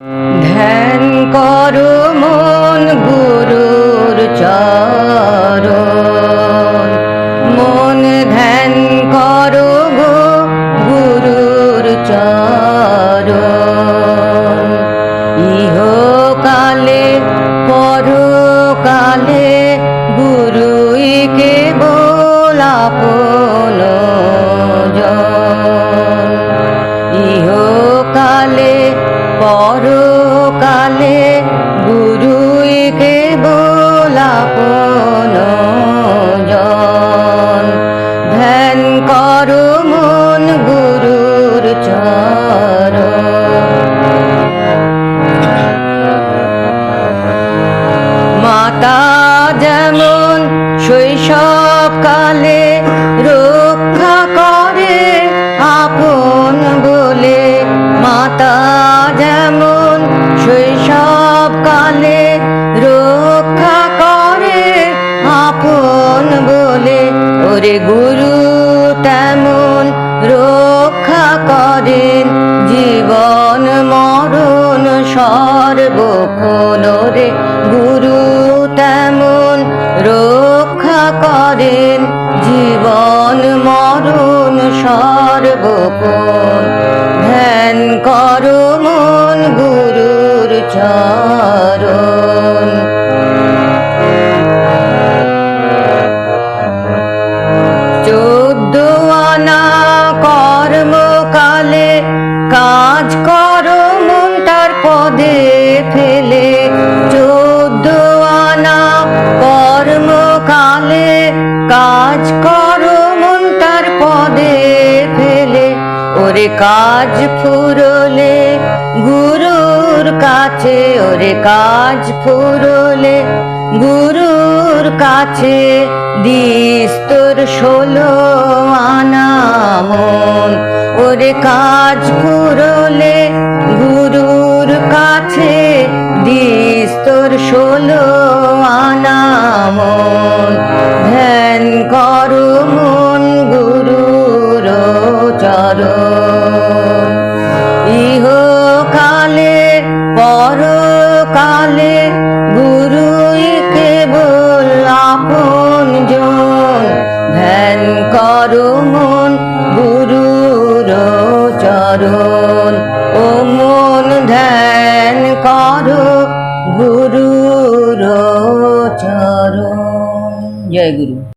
ধ্যান করো মন গুরুর চরণ। মন ধ্যান করো গো গুরুর চরণ। ইহকালে, পরকালে গুরুই কেবল আপন ইহকালে পরকালে গুরুই কেবল আপন ধ্যান করো মন গুরুর চরণ। মাতা যেমন শৈশবকালে যেমন শৈশবকালে রক্ষা করে আপন বলে, ওরে গুরু তেমন রক্ষা করেন। জীবন মরণ সর্বক্ষণ রে গুরু তেমন রক্ষা করেন। জীবন মরণ সর্বক্ষণ ধ্যান করো মন গুরুর চরণ। চোদ্দ আনা কর্মকালে কাজ করো মন তার পদে ফেলে। চোদ্দ আনা কর্মকালে কাজ করো মন তার পদে ওরে কাজ ফুরলে, গুরুর কাছে ওরে কাজ ফুরলে, গুরুর কাছে দিস তোর ষোলো আনা ওরে কাজ ফুরলে, গুরুর কাছে দিস তোর ষোলো আনা ধ্যান করো মন গুরুর চরণ। গুরুর চরণ ও মন ধ্যান করো গুরুর চরণ। জয় গুরু।